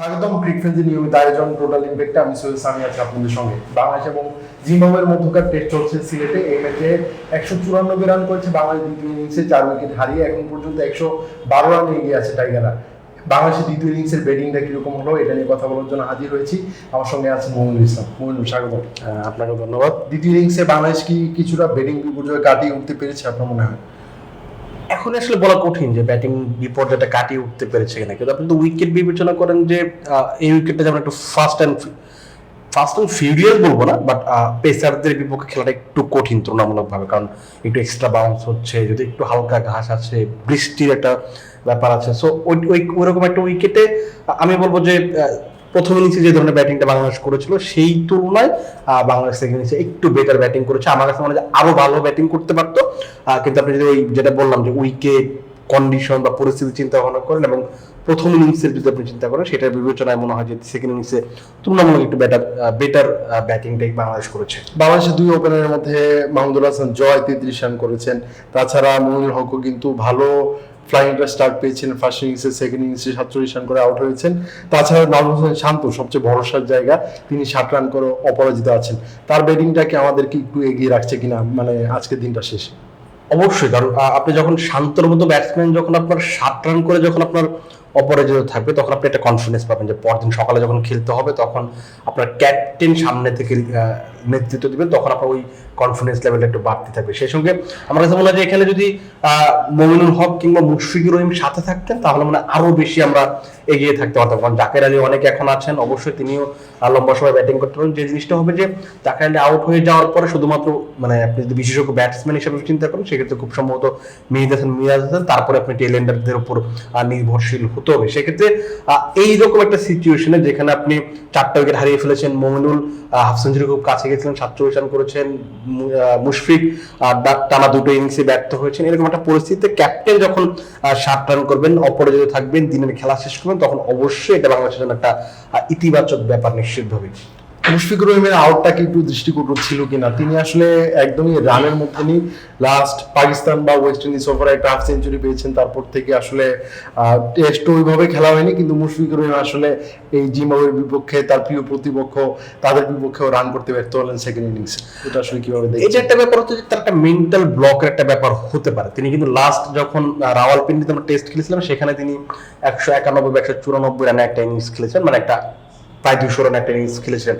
স্বাগতম ক্রিক ফ্রেন্সের নিয়মিত আয়োজন টোটাল ইম্প্যাক্টে আমি সৈয়দ সামি আছি আপনাদের সঙ্গে। বাংলাদেশ এবং জিম্বাবুয়ের মধ্যকার টেস্ট চলছে সিলেটে। এই ম্যাচে একশো চুরানব্বই রান করেছে বাংলাদেশ দ্বিতীয় ইনিংসে চার উইকেট হারিয়ে এখন পর্যন্ত একশো বারো রানে এগিয়ে আছে টাইগাররা। বাংলাদেশের দ্বিতীয় ইনিংসের ব্যাটিংটা কীরকম হলো এটা নিয়ে কথা বলার জন্য হাজির হয়েছি। আমার সঙ্গে আছেন মোমিনুল ইসলাম। মোমিনুল স্বাগত আপনাকে ধন্যবাদ। দ্বিতীয় ইনিংসে বাংলাদেশ কি কিছুটা ব্যাটিং বিপর্যয় কাটিয়ে উঠতে পেরেছে আপনার মনে হয়? এখন আসলে বলা কঠিন যে ব্যাটিং বিপর্যয়টা কাটিয়ে উঠতে পেরেছে কিনা। কিন্তু আপনি তো উইকেট বিবেচনা করেন যে এই উইকেটটা যেমন একটু fast and fast and furious বলব না বাট পেসারদের বিপক্ষে খেলাটা একটু কঠিন তুলনামূলকভাবে, কারণ একটু এক্সট্রা বাউন্স হচ্ছে, যদি একটু হালকা ঘাস আছে, বৃষ্টির একটা ব্যাপার আছে। সো ওই ওই, ওইরকম একটা উইকেটে আমি বলব যে প্রথম ইনিংসে যে ধরনের ব্যাটিংটা বাংলাদেশ করেছিল, সেই তুলনায় বাংলাদেশ সেকেন্ড ইনিংসে একটু বেটার ব্যাটিং করেছে। আমার কাছে মনে হয় আরও ভালো ব্যাটিং করতে পারতো। কিন্তু আপনি যদি ওই যেটা বললাম যে উইকেট কন্ডিশন বা পরিস্থিতি চিন্তা ভাবনা করেন এবং প্রথম ইনিংসের যদি আপনি চিন্তা করেন, সেটার বিবেচনায় মনে হয় যে সেকেন্ড ইনিংসে তুলনামূলক একটু বেটার বেটার ব্যাটিংটাই বাংলাদেশ করেছে। বাংলাদেশের দুই ওপেনারের মধ্যে মাহমুদুল হাসান জয় তেত্রিশ রান করেছেন। তাছাড়া মনির হকও কিন্তু ভালো ফ্লাইংটা স্টার্ট পেয়েছেন ফার্স্ট ইনিংসে সেকেন্ড ইনিংসে সাতচল্লিশ রান করে আউট হয়েছেন। তাছাড়া নজরুল হোসেন শান্ত, সবচেয়ে ভরসার জায়গা, তিনি ষাট রান করে অপরাজিত আছেন। তার ব্যাটিংটাকে আমাদেরকে একটু এগিয়ে রাখছে কিনা মানে আজকের দিনটা শেষে। অবশ্যই, কারণ আপনি যখন শান্তর মতো ব্যাটসম্যান যখন আপনার সাত রান করে যখন আপনার অপরাজিত থাকবে, তখন আপনি একটা কনফিডেন্স পাবেন যে পরদিন সকালে যখন খেলতে হবে, তখন আপনার ক্যাপ্টেন সামনে থেকে নেতৃত্ব দিবেন, তখন আপনার ওই কনফিডেন্স লেভেলটা একটু বাড়তে থাকবে। সেই সঙ্গে আমার কাছে মনে হয় যে এখানে যদি মমিনুল হক কিংবা মুশফিকুর রহিম সাথে থাকতেন, তাহলে মানে আরও বেশি আমরা এগিয়ে থাকতে পারতাম। কারণ জাকের আলী অনেক এখন আছেন, অবশ্যই তিনিও লম্বা সময় ব্যাটিং করতে পারেন। যে জিনিসটা হবে যে, জাকের আলী আউট হয়ে যাওয়ার পরে শুধুমাত্র মানে আপনি যদি বিশেষজ্ঞ ব্যাটসম্যান হিসেবে চিন্তা করেন, সেক্ষেত্রে খুব সম্ভবত মিহিদ হাসান, মিরাজ হাসান, তারপরে আপনি টেলেন্ডারদের উপর নির্ভরশীল হতে হবে। সেক্ষেত্রে এইরকম একটা সিচুয়েশনে যেখানে আপনি চারটা উইকেট হারিয়ে ফেলেছেন, মমিনুল হাফ খুব কাছে গেছিলেন সাতচল্লিশ রান করেছেন মুশফিক ব্যাট টানা দুটো ইনিংসে ব্যর্থ হয়েছেন। এরকম একটা পরিস্থিতিতে ক্যাপ্টেন যখন ষাট রান করবেন, অপরাজিত থাকবেন, দিনের খেলা শেষ করবেন, তখন অবশ্যই এটা বাংলাদেশের জন্য একটা ইতিবাচক ব্যাপার নিশ্চিতভাবে মুশফিকুর রহিমের আউটটা কি একটু দৃষ্টিকটু ছিল কিনা? তিনি আসলে একদমই রানের মধ্যে নেই। লাস্ট পাকিস্তান বা ওয়েস্ট ইন্ডিজ ওভারে একটা হাফ সেঞ্চুরি পেয়েছেন, তারপর থেকে আসলে টেস্ট ওইভাবে খেলা হয়নি, কিন্তু মুশফিকুর রহিম আসলে এই জিম্বাবুয়ের বিপক্ষে তার প্রিয় প্রতিপক্ষ, তাদের বিপক্ষেও রান করতে ব্যর্থ হলেন সেকেন্ড ইনিংসে এটা আসলে কীভাবে এই যে একটা ব্যাপার হচ্ছে তার একটা মেন্টাল ব্লকের একটা ব্যাপার হতে পারে। তিনি কিন্তু লাস্ট যখন রাওয়ালপিন্ডিতে আমরা টেস্ট খেলেছিলাম, সেখানে তিনি একশো একানব্বই একশো চুরানব্বই রানে একটা ইনিংস খেলেছেন মানে একটা প্রায় দুশো রান একটা ইনিংস খেলেছিলেন।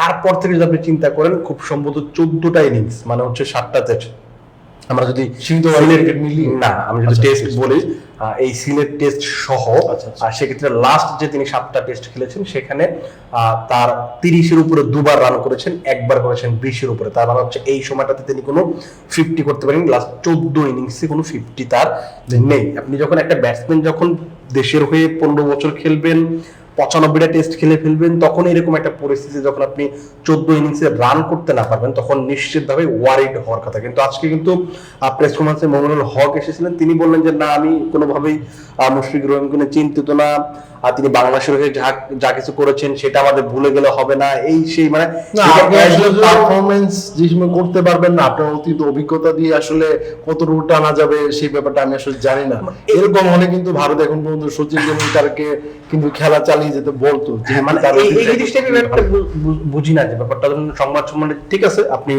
তারপর থেকে যদি আপনি চিন্তা করেন খুব সম্ভবত চোদ্দটা ইনিংস মানে হচ্ছে সাতটা টেস্ট আমরা যদি সীমিত না আমি যদি আচ্ছা, টেস্ট বলি আহ, এই সিলেট টেস্ট সহ আচ্ছা, আচ্ছা। সেক্ষেত্রে লাস্ট যে তিনি সাতটা টেস্ট খেলেছেন সেখানে তার তিরিশের উপরে দুবার রান করেছেন একবার করেছেন বিশের উপরে। তার মানে হচ্ছে এই সময়টাতে তিনি কোনো ফিফটি করতে পারেন লাস্ট চোদ্দ ইনিংসে কোনো ফিফটি তার নেই। আপনি যখন একটা ব্যাটসম্যান যখন দেশের হয়ে পনেরো বছর খেলবেন পঁচানব্বইটা টেস্ট খেলে ফেলবেন, তখন এরকম একটা পরিস্থিতি যখন আপনি চোদ্দ ইনিংসে রান করতে না পারবেন, তখন নিশ্চিতভাবে ওয়ারিড হওয়ার কথা। কিন্তু আজকে কিন্তু প্রেস কনফারেন্সে মনোরুল হক এসেছিলেন। তিনি বললেন যে, না, আমি কোনোভাবেই মুশফিক রহিমকে চিন্তিত না। আর তিনি বাংলাদেশের হয়ে যা যা কিছু করেছেন সেটা আমাদের ভুলে গেলে হবে না। এই সেই মানে পারফরমেন্স যে সময় করতে পারবেন না আপনার অতীত অভিজ্ঞতা দিয়ে আসলে কত রুট টানা যাবে সেই ব্যাপারটা আমি আসলে জানি না। এরকম হলে কিন্তু ভারত এখন পর্যন্ত সচিন টেন্ডুলকারকে কিন্তু খেলা চালিয়ে যেতে বলতো। হ্যাঁ, মানে এই জিনিসটা আমি বুঝি না যে ব্যাপারটা। ধরুন সংবাদ সম্মেলনে ঠিক আছে আপনি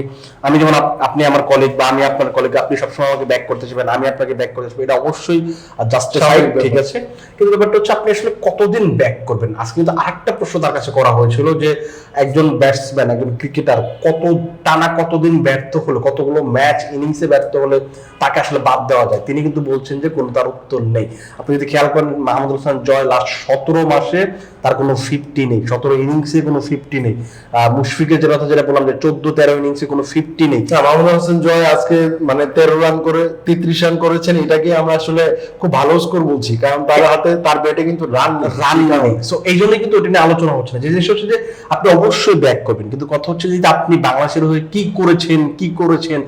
আমি যেমন আপনি আমার কলিগ বা আমি আপনার কলিগ আপনি সবসময় আমাকে ব্যাক করতে চাইবেন আমি আপনাকে ব্যাক করতে চাইব এটা অবশ্যই জাস্টিফাইড ঠিক আছে। কিন্তু ব্যাপারটা হচ্ছে আপনি আসলে কতদিন ব্যাক করবেন? আজকে কিন্তু আরেকটা প্রশ্ন তার কাছে করা হয়েছিল যে একজন ব্যাটসম্যান একজন ক্রিকেটার কত টানা কতদিন ব্যর্থ হলে কতগুলো ম্যাচ ইনিংসে ব্যর্থ হলে তাকে আসলে বাদ দেওয়া যায়? তিনি কিন্তু বলছেন যে কোনো তার উত্তর নেই। আপনি যদি খেয়াল করেন মাহমুদুল হাসান জয় লাস্ট সতেরো মাসে তার কোনো ফিফটি নেই। সতেরো ইনিংসে কোনো ফিফটি নেই। আহ, মুশফিকের যে কথা যেটা বললাম যে চোদ্দ তেরো ইনিংসে কোনো ফিফটি নেই। মাহমুদ হোসেন জয় আজকে মানে তেরো রান করে তেত্রিশ রান করেছেন এটাকে আমরা আসলে খুব ভালো স্কোর বলছি। কারণ তার হাতে তার ব্যাটে কিন্তু রান রান নেই। সো এই জন্য কিন্তু ওটা নিয়ে আলোচনা হচ্ছে না। যে জিনিস হচ্ছে যে আপনি অবশ্যই ব্যাক করবেন। কিন্তু কথা হচ্ছে যে আপনি বাংলাদেশের হয়ে কি করেছেন কি করেছেন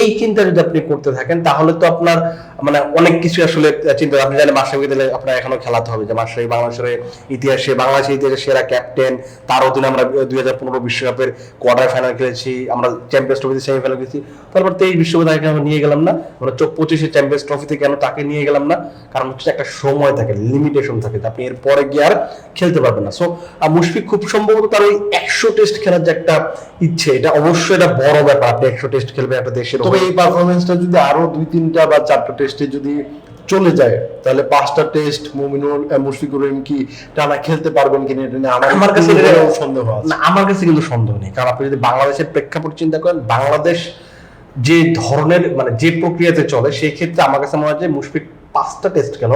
এই চিন্তা যদি আপনি করতে থাকেন, তাহলে তো আপনার মানে অনেক কিছু আসলে চিন্তা আপনি জানেন মাস্টারকে দিলে আপনার এখনও খেলাতে হবে। যে মাস্টার বাংলাদেশের ইতিহাসে বাংলাদেশের ইতিহাসে সেরা ক্যাপ্টেন তার অধীনে আমরা দুই হাজার পনেরো বিশ্বকাপের কোয়ার্টার ফাইনাল খেলেছি, আমরা চ্যাম্পিয়ন্স ট্রফিতে সেমিফাইনাল খেলেছি। তারপর তেইশ বিশ্বকাপ তাকে আমরা নিয়ে গেলাম না। আমরা চোখ পঁচিশে চ্যাম্পিয়ন্স ট্রফিতে কেন তাকে নিয়ে গেলাম না? কারণ হচ্ছে একটা সময় থাকে লিমিটেশন থাকে আপনি এর পরে গিয়ে আর খেলতে পারবেন না। সো মুশফিক খুব সম্ভবত তার ওই একশো টেস্ট খেলার যে একটা ইচ্ছে, এটা অবশ্যই এটা বড় ব্যাপার। আপনি একশো টেস্ট খেলবেন একটা দেশের তবে এই পারফরমেন্সটা যদি আরও দুই তিনটা বা চারটা টেস্টে যদি চলে যায় তাহলে পাঁচটা টেস্ট মুমিনুল মুশফিকুর রহিম কি টানা খেলতে পারবেন কিনা এটা নিয়ে আমার কাছে সন্দেহ আছে। না আমার কাছে কিন্তু সন্দেহ নেই। কারণ আপনি যদি বাংলাদেশের প্রেক্ষাপট চিন্তা করেন বাংলাদেশ যে ধরনের মানে যে প্রক্রিয়াতে চলে সেই ক্ষেত্রে আমার কাছে মনে হয় যে মুশফিক পাঁচটা টেস্ট গেল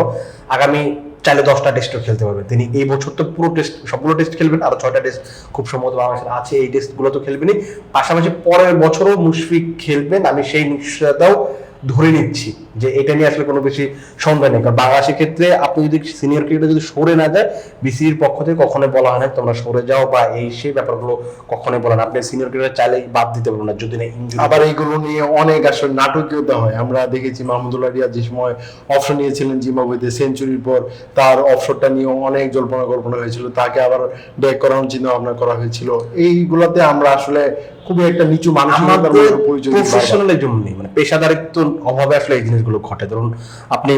আগামী চাইলে দশটা টেস্টও খেলতে পারবেন তিনি এই বছর তো পুরো টেস্ট সবগুলো টেস্ট খেলবেন, আর ছয়টা টেস্ট খুব সম্ভবত বাংলাদেশের আছে, এই টেস্টগুলো তো খেলবেনই। পাশাপাশি পরের বছরও মুশফিক খেলবেন, আমি সেই নিশ্চয়তাও ধরে নিচ্ছি যে এটা নিয়ে আসলে কোনো বেশি সন্দেহ নেই। কারণ বাংলাদেশের ক্ষেত্রে আপনি যদি সিনিয়র ক্রিকেটে যদি সরে না যায় বিসির পক্ষ থেকে কখনোই বলা হয় না তোমরা সরে যাও বা এই সেই ব্যাপারগুলো কখনোই বলা না। আপনি সিনিয়র ক্রিকেটে চাইলেই বাদ দিতে পারবেন না, যদি না ইনজুরি আবার এইগুলো নিয়ে অনেক আসলে নাটকীয়তা হয়। আমরা দেখেছি মাহমুদুল্লাহ রিয়াদ যে সময় অপশন নিয়েছিলেন জিম্বাবুয়েতে সেঞ্চুরির পর তার অপশনটা নিয়ে অনেক জল্পনা কল্পনা হয়েছিল। তাকে আবার ডেক করানোর চিন্তা ভাবনা করা হয়েছিল। এইগুলোতে আমরা আসলে খুবই একটা নিচু মানসিকতার বারবার। প্রফেশনালিজম নেই মানে পেশাদারিত্ব অভাবে আসলে এই জিনিসগুলো ঘটে ধরুন আপনি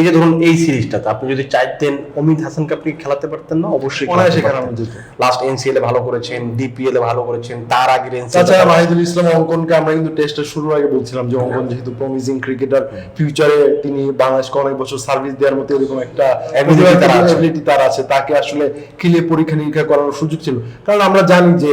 এই যে ধরুন এই সিরিজটাতে আপনি যদি চাইতেন অমিত হাসানকে আপনি খেলাতে পারতেন না অবশ্যই অনায়াসে খেলানো যেত। লাস্ট এনসিএল এ ভালো করেছেন ডিপিএল এ ভালো করেছেন তার আগের তাছাড়া এনসিএল মাহিদুল ইসলাম অঙ্কনকে আমরা কিন্তু টেস্টের শুরুর আগে বলছিলাম যে অঙ্কন যেহেতু প্রমিজিং ক্রিকেটার ফিউচারে তিনি বাংলাদেশকে অনেক বছর সার্ভিস দেওয়ার মতো এরকম একটা Ability তার আছে। তাকে আসলে খেলে পরীক্ষা নিরীক্ষা করার সুযোগ ছিল। কারণ আমরা জানি যে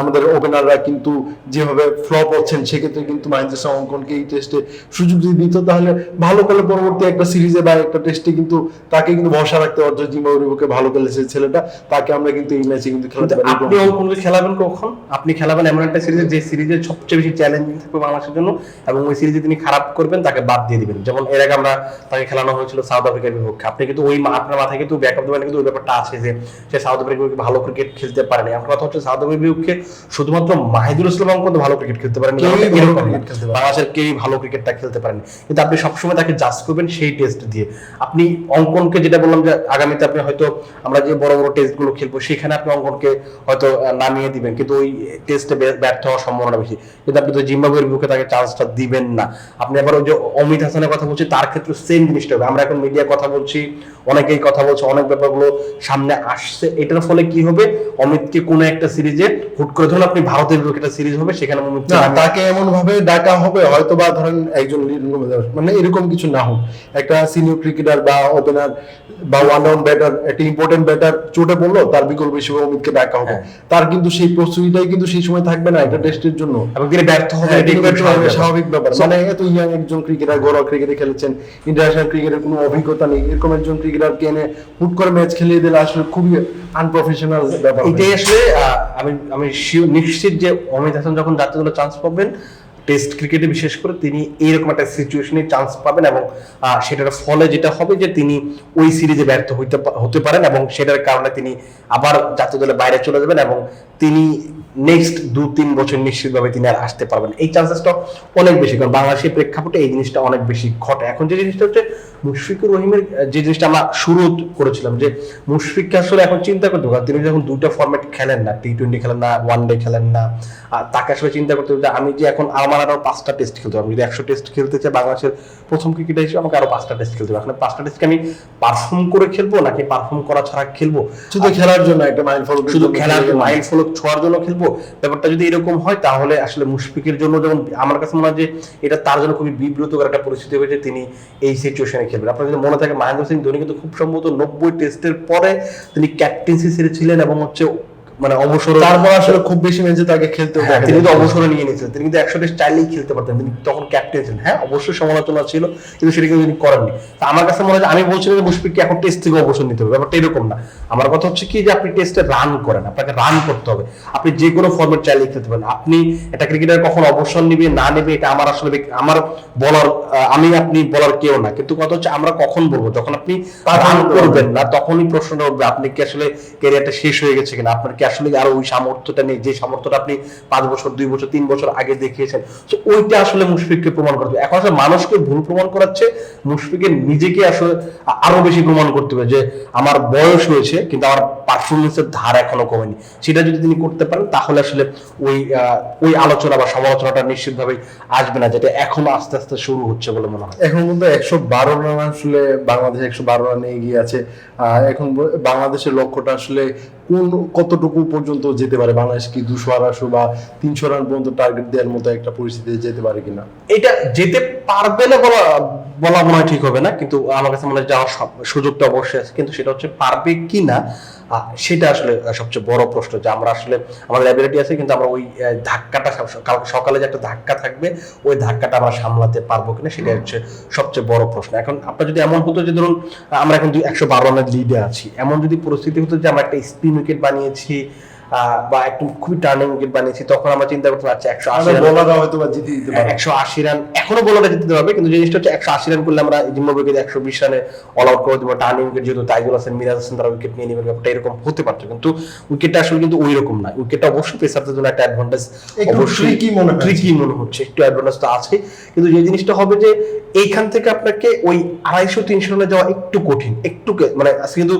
আমাদের ওপেনাররা কিন্তু যেভাবে ফ্লপ হচ্ছেন সেক্ষেত্রে কিন্তু মাহিদুল ইসলাম অঙ্কনকে এই টেস্টে সুযোগ যদি দিত তাহলে ভালো করে পরবর্তী একটা সিরিজে বা একটা টেস্টে কিন্তু তাকে কিন্তু ভরসা রাখতে পারতো জিম্বাবুয়ের ভালো খেলেছে ছেলেটা তাকে আমরা কিন্তু এই ম্যাচে কিন্তু খেলাতে পারি আপনি অঙ্কনকে খেলাবেন কখন? আপনি খেলাবেন এমন একটা সিরিজে যে সিরিজে সবচেয়ে বেশি চ্যালেঞ্জিং থাকবে বাংলাদেশের জন্য এবং ওই সিরিজে তিনি খারাপ করবেন তাকে বাদ দিয়ে দিবেন। যেমন এর আগে আমরা তাকে খেলানো হয়েছিল সাউথ আফ্রিকার বিপক্ষে। আপনি কিন্তু ওই আপনার মাথায় কিন্তু ব্যাকআপ দেবেন কিন্তু ওই ব্যাপারটা আছে যে সে সাউথ আফ্রিকার বিপক্ষে ভালো ক্রিকেট খেলতে পারেনি এখন কথা হচ্ছে সাউথ আফ্রিকার বিপক্ষে শুধুমাত্র মাহিদুল ইসলাম অঙ্কন ভালো ক্রিকেট না। খেলতে পারেনি। বাংলাদেশের কেউই ভালো ক্রিকেটটা খেলতে পারেনি। কিন্তু আপনি সবসময় তাকে জাজ করবেন সেই টেস্ট দিয়ে। আপনি অঙ্কনকে যেটা বললাম যে আগামীতে আপনি হয়তো আমরা যে বড় বড় টেস্টগুলো খেলব, সেখানে আপনি অঙ্কনকে হয়তো নামিয়ে দিবেন। কিন্তু ওই টেস্টে ব্যর্থ হওয়ার সম্ভাবনা বেশি। কিন্তু আপনি তো জিম্বাবুয়ের বিপক্ষে তাকে চান্সটা দিবেন না। আপনি আবার ওই যে অমিত হাসানের কথা বলছি, তার ক্ষেত্রে সেম জিনিসটা হবে। আমরা এখন মিডিয়া কথা বলছি অনেকেই কথা বলছে অনেক ব্যাপারগুলো সামনে আসছে। এটার ফলে কি হবে? অমিতকে কোনো একটা সিরিজে হুট করে ধরুন আপনি ভারতের বিপক্ষে একটা সিরিজ হবে সেখানে নামিয়ে- তাকে এমন ভাবে ডাকা হবে হয়তো বা ধরেন একজন মানে এরকম কিছু না হোক। একটা সিনিয়র ক্রিকেটার বা ওপেনার বা ওয়ান ডাউন ব্যাটার একটা ইম্পর্টেন্ট ব্যাটার চোটে পড়ল তার বিকল্প হিসেবে অমিতকে ডাকা হবে। হ্যাঁ। তার কিন্তু সেই প্রস্তুতিটাই কিন্তু সেই সময় থাকবে না এটা টেস্টের জন্য। এবং তিনি ব্যর্থ হবে হ্যাঁ, স্বাভাবিক ব্যাপার। মানে এত ইয়াং একজন ক্রিকেটার ঘরোয়া ক্রিকেটে খেলেছেন ইন্টারন্যাশনাল ক্রিকেটের কোনো অভিজ্ঞতা নেই এরকম একজন ক্রিকেটারকে এনে হুট করে ম্যাচ খেলিয়ে দিলে আসলে খুবই আনপ্রফেশনাল ব্যাপার। এটাই আসলে আমি আমি নিশ্চিত যে অমিত হাসান যখন দলে চান্স পাবেন টেস্ট ক্রিকেটে বিশেষ করে তিনি এইরকম একটা সিচুয়েশনে চান্স পাবেন এবং সেটার ফলে যেটা হবে যে তিনি ওই সিরিজে ব্যর্থ হইতে হতে পারেন এবং সেটার কারণে তিনি আবার জাতীয় দলে বাইরে চলে যাবেন এবং তিনি নেক্সট দু তিন বছর নিশ্চিতভাবে তিনি আর আসতে পারবেন। এই চান্সেসটা অনেক বেশি, কারণ বাংলাদেশের প্রেক্ষাপটে এই জিনিসটা অনেক বেশি ঘটে। এখন যে জিনিসটা হচ্ছে, মুশফিকুর রহিমের যে জিনিসটা আমরা শুরু করেছিলাম যে মুশফিককে আসলে এখন চিন্তা করতে হবে তিনি যখন দুইটা ফরম্যাট খেলেন না টি টোয়েন্টি খেলেন না ওয়ান ডে খেলেন না তাকে আসলে চিন্তা করতে হবে যে আমি যে এখন আমার আরও পাঁচটা টেস্ট খেলতে হবে। আমি যদি একশো টেস্ট খেলতে চাই বাংলাদেশের প্রথম ক্রিকেটার হিসেবে আমাকে আরও পাঁচটা টেস্ট খেলতে হবে। এখন পাঁচটা টেস্টকে আমি পারফর্ম করে খেলব নাকি পারফর্ম করা ছাড়া খেলব? শুধু খেলার জন্য একটা মাইল ফলক শুধু খেলার মাইল ফলক ছোঁয়ার জন্য খেলব? ব্যাপারটা যদি এরকম হয় তাহলে আসলে মুশফিকের জন্য যেমন আমার কাছে মনে হয় যে এটা তার জন্য খুবই বিব্রতকর একটা পরিস্থিতি হয়েছে তিনি এই সিচুয়েশনে খেলবেন। আপনার যদি মনে থাকে মহেন্দ্র সিং ধোনি কিন্তু খুব সম্ভবত নব্বই টেস্টের পরে তিনি ক্যাপ্টেন্সি ছেড়েছিলেন এবং হচ্ছে মানে অবসর তারপর আসলে খুব বেশি ম্যাচে তাকে খেলতে হ্যাঁ, তিনি তো অবসরে নিয়ে নিয়েছিলেন তিনি কিন্তু একশো টেস্ট চাইলেই খেলতে পারতেন তিনি তখন ক্যাপ্টেন ছিলেন। হ্যাঁ অবশ্যই সমালোচনা ছিল কিন্তু সেটা কিন্তু তিনি করেননি। তা আমার কাছে মনে হয় আমি বলছিলাম যে মুশফিককে এখন টেস্ট থেকে অবসর নিতে হবে ব্যাপারটা এরকম না। আমার কথা হচ্ছে কি যে আপনি টেস্টে রান করেন আপনাকে রান করতে হবে। আপনি যে কোনো ফর্মেট চাইলে খেলতে পারেন। আপনি একটা ক্রিকেটার কখন অবসর নিবে না নেবে এটা আমার আসলে আমার বলার আমি আপনি বলার কেউ না। কিন্তু কথা হচ্ছে আমরা কখন বলব? যখন আপনি রান করবেন না তখনই প্রশ্নটা উঠবে আপনি কি আসলে ক্যারিয়ারটা শেষ হয়ে গেছে কিনা আপনার কি আসলে আরও ওই সামর্থ্যটা নেই, যে সামর্থ্যটা আপনি পাঁচ বছর, দুই বছর, তিন বছর আগে দেখিয়েছেন। তো ওইটা আসলে মুশফিককে প্রমাণ করতে এখন আসলে মানুষকে ভুল প্রমাণ করাচ্ছে, মুশফিকের নিজেকে আসলে আরও বেশি প্রমাণ করতে হবে যে, আমার বয়স হয়েছে কিন্তু আমার পারফরমেন্সের ধার এখনও কমেনি। সেটা যদি তিনি করতে পারেন তাহলে আসলে ওই ওই আলোচনা বা সমালোচনাটা নিশ্চিতভাবেই আসবে না যেটা এখন আস্তে আস্তে শুরু হচ্ছে বলে মনে হয়। এখন কিন্তু একশো বারো রান আসলে বাংলাদেশ একশো বারো রানে এগিয়ে আছে। এখন বাংলাদেশের লক্ষ্যটা আসলে কোন কতটুকু পর্যন্ত যেতে পারে? বাংলাদেশ কি দুশো আড়াইশো বা তিনশো রান পর্যন্ত টার্গেট দেওয়ার মতো একটা পরিস্থিতিতে যেতে পারে কিনা? এটা যেতে পারবে না বলা বলা মনে হয় ঠিক হবে না, কিন্তু আমার কাছে মনে যাওয়ার সুযোগটা অবশ্যই আছে। কিন্তু সেটা হচ্ছে পারবে কি না সেটা আসলে সবচেয়ে বড় প্রশ্ন যে আমরা আসলে, আমাদের অ্যাবিলিটি আছে, কিন্তু আমরা ওই ধাক্কাটা কালকে সকালে যে একটা ধাক্কা থাকবে, ওই ধাক্কাটা আমরা সামলাতে পারব কিনা সেটা হচ্ছে সবচেয়ে বড় প্রশ্ন। এখন আপনার যদি এমন হতো যে ধরুন, আমরা এখন একশো বারো রানের লিডে আছি, এমন যদি পরিস্থিতি হতো যে আমরা একটা স্পিন উইকেট বানিয়েছি বা একটু খুবই টার্নিং উইকেট বানিয়েছি তখন আমরা চিন্তা করতে পারছি একশো আশি হয়তো জিতে দিতে পারে একশো আশি রান এখনও জিততে হবে কিন্তু জিনিসটা হচ্ছে একশো আশি রান করলে আমরা জিম্বাবুকে একশো বিশ রানে অল আউট করে দেবো। টার্নিং উইকেট যেহেতু তাইজুল হাসান মিরাজ হাসান তারা উইকেট নিয়ে নেবেন ব্যাপারটা এরকম হতে পারতো। কিন্তু উইকেটটা আসলে কিন্তু ওই রকম না। উইকেটটা অবশ্যই পেসারদের জন্য একটা অ্যাডভান্টেজ অবশ্যই tricky মনে ট্রিকি মনে হচ্ছে একটু অ্যাডভান্টেজ তো আছে কিন্তু যে জিনিসটা হবে যে এইখান থেকে আপনাকে ওই আড়াইশো তিনশো রানে যাওয়া একটু কঠিন একটু কে- মানে আজকে কিন্তু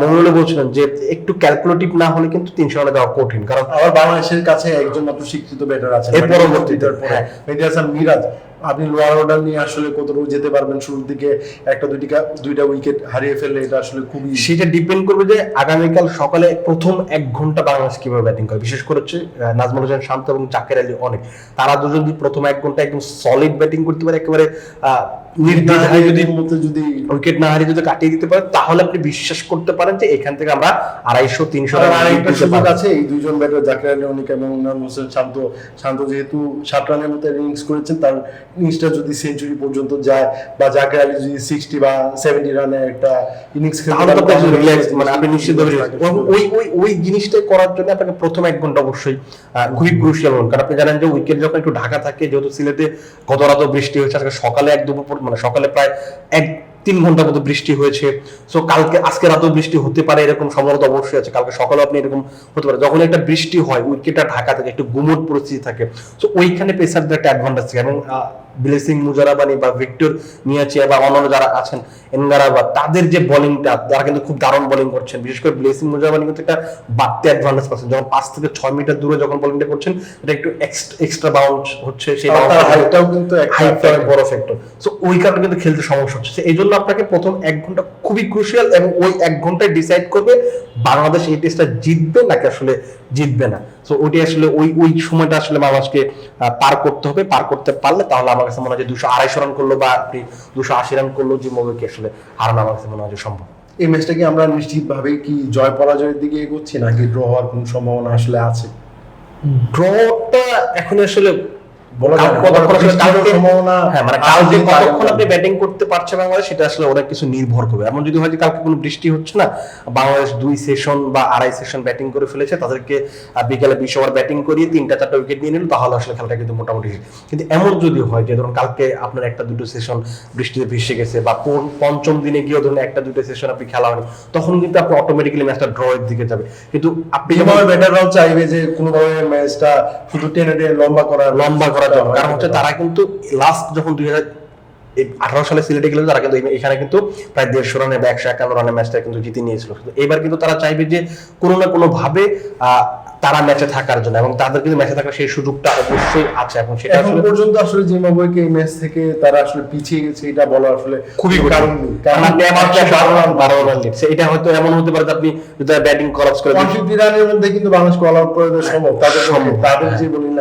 মঙ্গলে বলছিলেন যে একটু ক্যালকুলেটিভ না হলে কিন্তু তিনশো রানে দেওয়া কঠিন কারণ আবার বাংলাদেশের কাছে একজন মাত্র শিক্ষিত ব্যাটার আছে এর পরবর্তীতে, হ্যাঁ। মেহেদী হাসান মিরাজ আপনি লোয়ার অর্ডার নিয়ে আসলে কতটুকু যেতে পারবেন শুরুর দিকে? একটা দুইটা দুইটা উইকেট হারিয়ে ফেললে এটা আসলে খুবই সেটা ডিপেন্ড করবে যে আগামীকাল সকালে প্রথম এক ঘণ্টা বাংলাদেশ কীভাবে ব্যাটিং করে। বিশেষ করে হচ্ছে নাজমুল হোসেন শান্ত এবং জাকের আলী অনেক। তারা দুজন যদি প্রথম এক ঘণ্টা একদম সলিড ব্যাটিং করতে পারে একেবারে নির্দ্বিধায় যদি যদি উইকেট না হারিয়ে যদি কাটিয়ে দিতে পারে তাহলে আপনি বিশ্বাস করতে পারেন যে এখান থেকে আমরা আড়াইশো তিনশো আর রান আরেকটা দিতে সুযোগ পারব। আছে এই দুইজন ব্যাটার জাকির আলী অনিক এবং নাম হোসেন শান্ত শান্ত যেহেতু সাত রানের মতো ইনিংস করেছেন তার ইনিংসটা যদি সেঞ্চুরি পর্যন্ত যায় বা জাকির আলী যদি সিক্সটি বা সেভেন্টি রানে একটা ইনিংস মানে আপনি ওই ওই ওই জিনিসটা করার জন্য আপনাকে প্রথম এক ঘণ্টা অবশ্যই খুবই ক্রুশিয়াল কারণ আপনি জানেন যে উইকেট যখন একটু ঢাকা থাকে যেহেতু সিলেটে গত রাতও বৃষ্টি হয়েছে আজকে সকালে এক দুপুর মানে সকালে প্রায় এক তিন ঘণ্টা মতো বৃষ্টি হয়েছে। সো কালকে আজকে রাতেও বৃষ্টি হতে পারে এরকম সম্ভবত অবশ্যই আছে। কালকে সকালে আপনি এরকম হতে পারে। যখন একটা বৃষ্টি হয় উইকেটটা ঢাকা থাকে একটু গুমট পরিস্থিতি থাকে। সো ওইখানে পেসারদের একটা অ্যাডভান্টেজ থাকে। এবং ব্লেসিং মুজারাবানি বা ভিক্টর নিয়াচিয়া বা অন্যান্য যারা আছেন এনগারা বা তাদের যে বোলিংটা তারা কিন্তু খুব দারুণ বোলিং করছেন। বিশেষ করে ব্লেসিং মুজারাবানি কিন্তু একটা বাড়তি অ্যাডভান্টেজ পাচ্ছেন যখন পাঁচ থেকে ছয় মিটার দূরে যখন বোলিংটা করছেন এটা একটু এক্সট্রা বাউন্স হচ্ছে সেই হাইটটাও কিন্তু হাইটটা বড় ফ্যাক্টর সো ওই কারণে কিন্তু খেলতে সমস্যা হচ্ছে। এই জন্য আপনাকে প্রথম এক ঘণ্টা খুবই ক্রুশিয়াল এবং ওই এক ঘন্টায় ডিসাইড করবে বাংলাদেশ এই টেস্টটা জিতবে নাকি আসলে জিতবে না। সো ওটি আসলে ওই ওই সময়টা আসলে বাংলাদেশকে পার করতে হবে। পার করতে পারলে তাহলে আমার কাছে মনে হয় যে দুশো আড়াইশো রান করল বা আপনি দুশো আশি রান করল যে মোবাইলকে আসলে হারানো আমার কাছে মনে হয় যে সম্ভব। এই ম্যাচটা কি আমরা নিশ্চিতভাবে কি জয় পরাজয়ের দিকে এগোচ্ছি নাকি ড্র হওয়ার কোনো সম্ভাবনা আসলে আছে? ড্রটা এখন আসলে হ্যাঁ মানে বাংলাদেশ দুই সেশন বা আড়াই সেশন ব্যাটিং করে ফেলেছে তাদেরকে বিকেলে বিশ ওভার ব্যাটিং করিয়ে তিনটা চারটা উইকেট নিয়ে নিল তাহলে আসলে খেলাটা কিন্তু মোটামুটি কিন্তু এমন যদি হয় যে ধরুন কালকে আপনার একটা দুটো সেশন বৃষ্টিতে ভেসে গেছে বা পঞ্চম দিনে গিয়ে ধরুন একটা দুটো সেশন আপনি খেলা হয়নি তখন কিন্তু আপনি অটোমেটিক্যালি ম্যাচটা ড্র এর দিকে যাবে। কিন্তু আপনি ব্যাটাররাও চাইবে যে কোনোভাবে ম্যাচটা শুধু টেনে লম্বা করা লম্বা কারণ হচ্ছে তারা কিন্তু লাস্ট যখন দুই হাজার আঠারো সালে সিলেটে গেলে তারা কিন্তু এখানে কিন্তু প্রায় দেড়শো রানে বা একশো একান্ন রানের ম্যাচটা কিন্তু জিতে নিয়েছিল। কিন্তু এবার কিন্তু তারা চাইবে যে কোনো না কোনো ভাবে আহ, তারা ম্যাচে থাকার জন্য এবং তাদের কিন্তু ম্যাচে থাকার সেই সুযোগটা অবশ্যই আছে এবং সেটা এখন আসলে পর্যন্ত আসলে জিম্বাবুয়েকে এই ম্যাচ থেকে তারা আসলে পিছিয়ে গেছে এটা বলা আসলে খুবই কারণ কারণ রান রান। এটা হয়তো এমন হতে পারে আপনি যদি ব্যাটিং কলাপস করে ফিফটি রানের মধ্যে কিন্তু বাংলাদেশ আউট করে দেওয়া সম্ভব। তাদের তাদের হ্যাঁ। যে বোলিং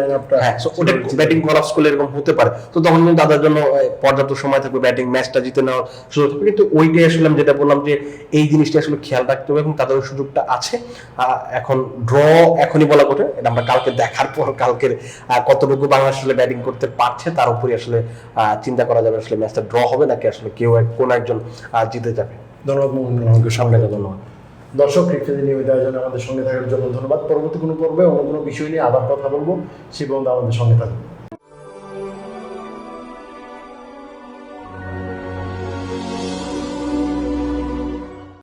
হ্যাঁ ওটা ব্যাটিং কলাপস করলে এরকম হতে পারে। তো তখন কিন্তু তাদের জন্য পর্যাপ্ত সময় থাকবে ব্যাটিং ম্যাচটা জিতে নেওয়ার সুযোগ থাকবে। কিন্তু ওইটাই আসলে আমি যেটা বললাম যে এই জিনিসটা আসলে খেয়াল রাখতে হবে এবং তাদের সুযোগটা আছে। এখন ড্র এখনই বলা কঠিন এটা আমরা কালকে দেখার পর কালকের কতটুকু বাংলাদেশ আসলে ব্যাটিং করতে পারছে তার উপরে আসলে চিন্তা করা যাবে আসলে ম্যাচটা ড্র হবে নাকি আসলে কেউ কোন একজন জিতে যাবে। ধন্যবাদ আমাকে সামনে ধন্যবাদ। দর্শক, ক্রিকেট নিয়মিত আয়োজনে আমাদের সঙ্গে থাকার জন্য ধন্যবাদ। পরবর্তী কোনো পর্বে অন্য কোনো বিষয় নিয়ে আবার কথা বলব। সে পর্যন্ত আমাদের সঙ্গে থাকুন